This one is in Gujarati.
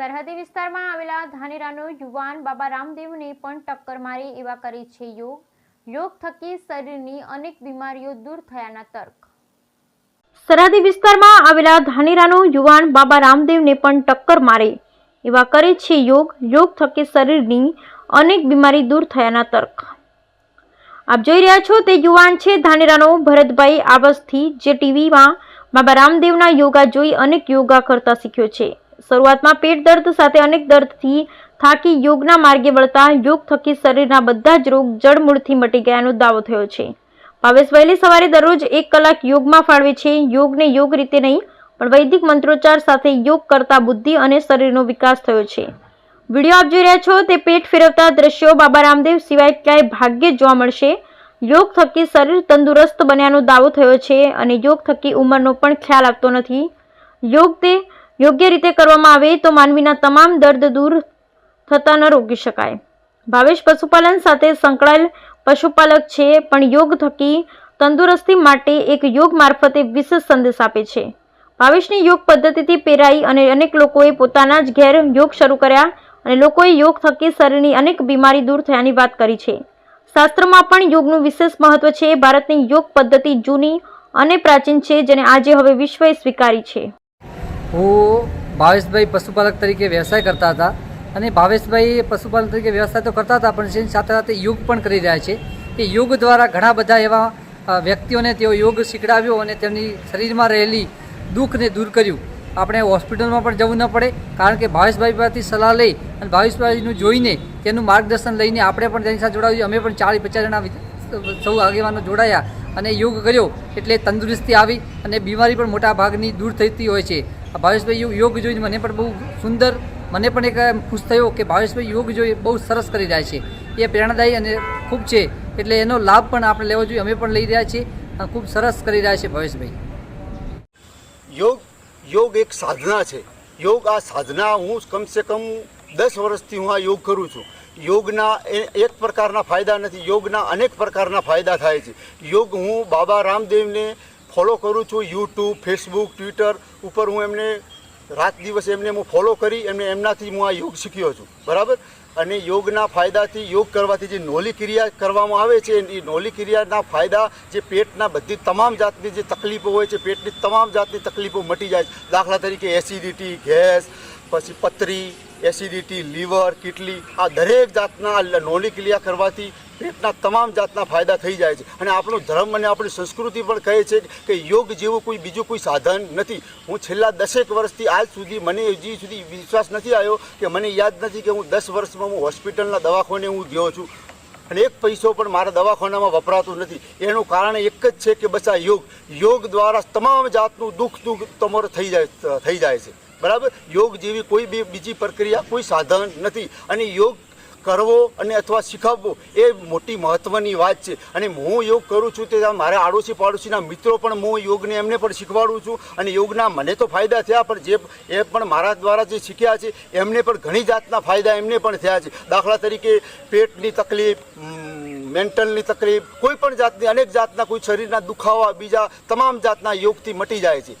સરહદી વિસ્તારમાં આવેલા ધાનેરાનો યુવાન બાબા રામદેવને પણ ટક્કર મારી એવા કરે છે યોગ. યોગ થકી શરીરની અનેક બીમારીઓ દૂર થયાના તર્ક. સરહદી વિસ્તારમાં આવેલા ધાનેરાનો યુવાન બાબા રામદેવને પણ ટક્કર મારે એવા કરે છે યોગ. યોગ થકી શરીરની અનેક બીમારી દૂર થયાના તર્ક. આપ જોઈ રહ્યા છો તે યુવાન છે ધાનેરાનો ભરતભાઈ આવાસથી, જે ટીવીમાં બાબા રામદેવના યોગા જોઈ અનેક યોગા કરતા શીખ્યો છે. શરૂઆતમાં પેટ દર્દ સાથે અનેક દર્દથી થાકી યોગના માર્ગે વળતા યોગ થકી શરીરના બધા જ રોગ જડમૂળથી મટી ગયાનો દાવો થયો છે. ભાવેશ વહેલી સવારે દરરોજ એક કલાક યોગમાં ફાળવે છે. યોગને યોગ રીતે નહીં, પણ વૈદિક મંત્રોચ્ચાર સાથે યોગ કરતા બુદ્ધિ અને શરીરનો વિકાસ થયો છે. વીડિયો આપ જોઈ રહ્યા છો તે પેટ ફેરવતા દ્રશ્યો બાબા રામદેવ સિવાય ક્યાંય ભાગ્યે જોવા મળશે. યોગ થકી શરીર તંદુરસ્ત બન્યાનો દાવો થયો છે અને યોગ થકી ઉંમરનો પણ ખ્યાલ આવતો નથી. યોગ તે યોગ્ય રીતે કરવામાં આવે તો માનવીના તમામ દર્દ દૂર થતા ન રોકી શકાય. ભાવેશ પશુપાલન સાથે સંકળાયેલ પશુપાલક છે, પણ યોગ થકી તંદુરસ્તી માટે એક યોગ મારફતે વિશેષ સંદેશ આપે છે. ભાવેશની યોગ પદ્ધતિથી પેરાઈ અને અનેક લોકોએ પોતાના જ ઘેર યોગ શરૂ કર્યા અને લોકોએ યોગ થકી શરીરની અનેક બીમારી દૂર થયાની વાત કરી છે. શાસ્ત્રમાં પણ યોગનું વિશેષ મહત્વ છે. ભારતની યોગ પદ્ધતિ જૂની અને પ્રાચીન છે, જેને આજે હવે વિશ્વએ સ્વીકારી છે. હું ભાવેશભાઈ પશુપાલક તરીકે વ્યવસાય કરતા હતા અને ભાવેશભાઈ પશુપાલક તરીકે વ્યવસાય તો કરતા હતા, પણ જેની સાથે સાથે યોગ પણ કરી રહ્યા છે. એ યોગ દ્વારા ઘણા બધા એવા વ્યક્તિઓને તેઓ યોગ શીખડાવ્યો અને તેમની શરીરમાં રહેલી દુઃખને દૂર કર્યું. આપણે હોસ્પિટલમાં પણ જવું ન પડે, કારણ કે ભાવેશભાઈ પાસેથી સલાહ લઈ અને ભાવેશભાઈનું જોઈને તેનું માર્ગદર્શન લઈને આપણે પણ તેની સાથે જોડાવ્યું અમે પણ ચાલીસ પચાસ જણા સૌ આગેવાનો જોડાયા અને યોગ કર્યો. એટલે તંદુરસ્તી આવી અને બીમારી પણ મોટા ભાગની દૂર થતી હોય છે. આ ભાવેશભાઈ યોગ- જોઈને મને પણ બહુ સુંદર, મને પણ એક ખુશ થયો કે ભાવેશભાઈ યોગ જોઈ બહુ સરસ કરી રહ્યા છે. એ પ્રેરણાદાયી અને ખૂબ છે, એટલે એનો લાભ પણ આપણે લેવો જોઈએ, અમે પણ લઈ રહ્યા છીએ. અને ખૂબ સરસ કરી રહ્યા છે ભાવેશભાઈ. યોગ યોગ એક સાધના છે. યોગ આ સાધના હું કમસે કમ દસ વર્ષથી હું આ યોગ કરું છું. યોગના એક પ્રકારના ફાયદા નથી, યોગના અનેક પ્રકારના ફાયદા થાય છે. યોગ હું બાબા રામદેવને ફોલો કરું છું યુટ્યુબ, ફેસબુક, ટ્વિટર ઉપર હું એમને રાત દિવસ એમને હું ફોલો કરી એમને એમનાથી હું આ યોગ શીખ્યો છું. બરાબર? અને યોગના ફાયદાથી યોગ કરવાથી જે નોલી ક્રિયા કરવામાં આવે છે, એ નોલી ક્રિયાના ફાયદા જે પેટના બધી તમામ જાતની જે તકલીફો હોય છે, પેટની તમામ જાતની તકલીફો મટી જાય છે. દાખલા તરીકે એસિડિટી, ગેસ, પછી પથરી, એસિડિટી, લીવર કીટલી આ દરેક જાતના નોલી ક્રિયા કરવાથી પેટના તમામ જાતના ફાયદા થઈ જાય છે. અને આપણો ધર્મ અને આપણી સંસ્કૃતિ પણ કહે છે કે યોગ જેવું કોઈ બીજું કોઈ સાધન નથી. હું છેલ્લા દસેક વર્ષથી આજ સુધી મને હજી સુધી વિશ્વાસ નથી આવ્યો કે મને યાદ નથી કે હું દસ વર્ષમાં હું હોસ્પિટલના દવાખાને હું ગયો છું. અને એક પૈસો પણ મારા દવાખાનામાં વપરાતો નથી. એનું કારણ એક જ છે કે બસ આ યોગ. યોગ દ્વારા તમામ જાતનું દુઃખ દુઃખ તમારો થઈ જાય થઈ જાય છે. બરાબર? યોગ જેવી કોઈ બી બીજી પ્રક્રિયા કોઈ સાધન નથી. અને યોગ કરવો અને અથવા શીખવવો, એ મોટી મહત્ત્વની વાત છે. અને હું યોગ કરું છું તે મારા આડોશી પાડોશીના મિત્રો પણ હું યોગને એમને પણ શીખવાડું છું. અને યોગના મને તો ફાયદા થયા, પણ જે એ પણ મારા દ્વારા જે શીખ્યા છે, એમને પણ ઘણી જાતના ફાયદા એમને પણ થયા છે. દાખલા તરીકે પેટની તકલીફ મેન્ટલની તકલીફ, કોઈ પણ જાતની અનેક જાતના કોઈ શરીરના દુખાવા, બીજા તમામ જાતના યોગથી મટી જાય છે.